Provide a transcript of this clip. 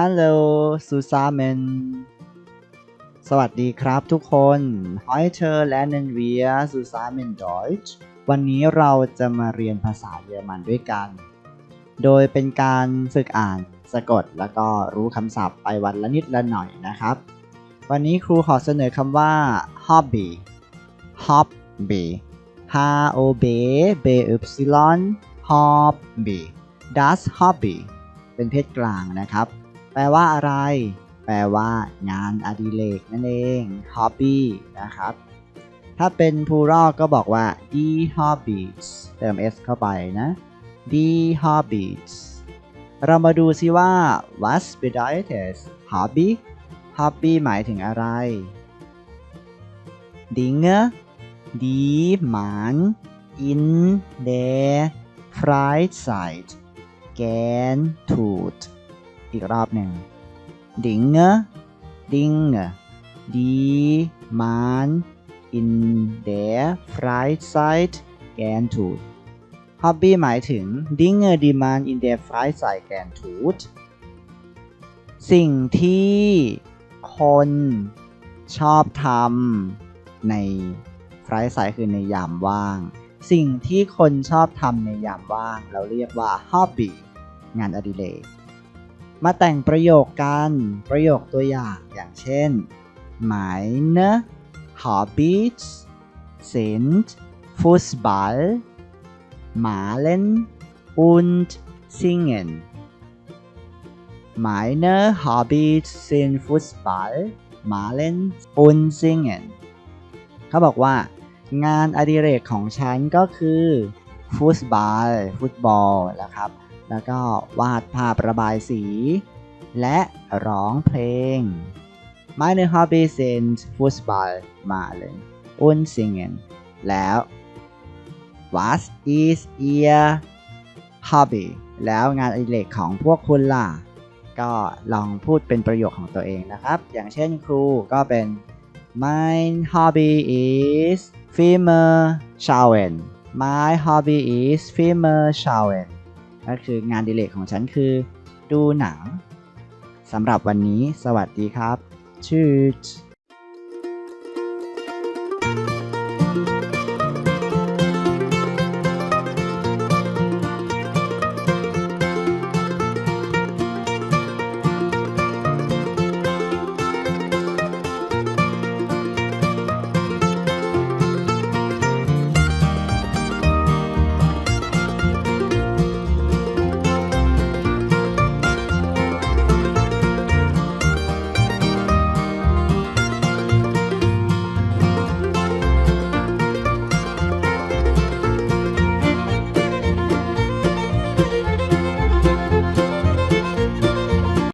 Hello zusammen สวัสดีครับทุกคน Heute lernen wir zusammen Deutsch วันนี้เราจะมาเรียนภาษาเยอรมันด้วยกัน โดยเป็นการฝึกอ่านสะกดแล้วก็รู้คำศัพท์ไปวันละนิดละหน่อยนะครับ วันนี้ครูขอเสนอคำว่า hobby hobby h o b b y hobby das hobby เป็นเพศกลางนะครับ แปลว่าอะไร แปลว่างานอดิเรกนั่นเอง hobby นะครับ ถ้าเป็น plural ก็บอกว่า die hobbies เติม s เข้าไปนะ die hobbies เรามาดูซิว่า was bedeutet hobby hobby หมายถึงอะไร Dinge die man in der Freizeit gern tut อีกรอบหนึ่งดิงเงดิงเงดีมานอินเดฟรายไซต์แกนทูดฮอบบี้หมายถึงดิงเงดีมานอินเดฟรายไซต์แกนทูดสิ่งที่คนชอบทำในฟรายไซต์คือในยามว่าง สิ่งที่คนชอบทำในยามว่าง เราเรียกว่าฮอบบี้งานอดิเรก มาแต่งประโยคกัน ประโยคตัวอย่างอย่างเช่น meine Hobbys sind Fußball Malen und Singen meine Hobbys sind Fußball Malen und Singen เขาบอกว่างานอดิเรกของฉันก็คือฟุตบอลฟุตบอลนะครับ แล้วก็วาดภาพระบายสี และร้องเพลง My new Hobby is in football มาเลย Un singen แล้ว What is your hobby แล้วงานอดิเรกของพวกคุณล่ะ ก็ลองพูดเป็นประโยคของตัวเองนะครับ อย่างเช่นครูก็เป็น My hobby is film s h o w e n My hobby is film s h o w e n ก็คืองานดิเลกของฉันคือ ดูหนังสำหรับวันนี้สวัสดีครับ ชื่อ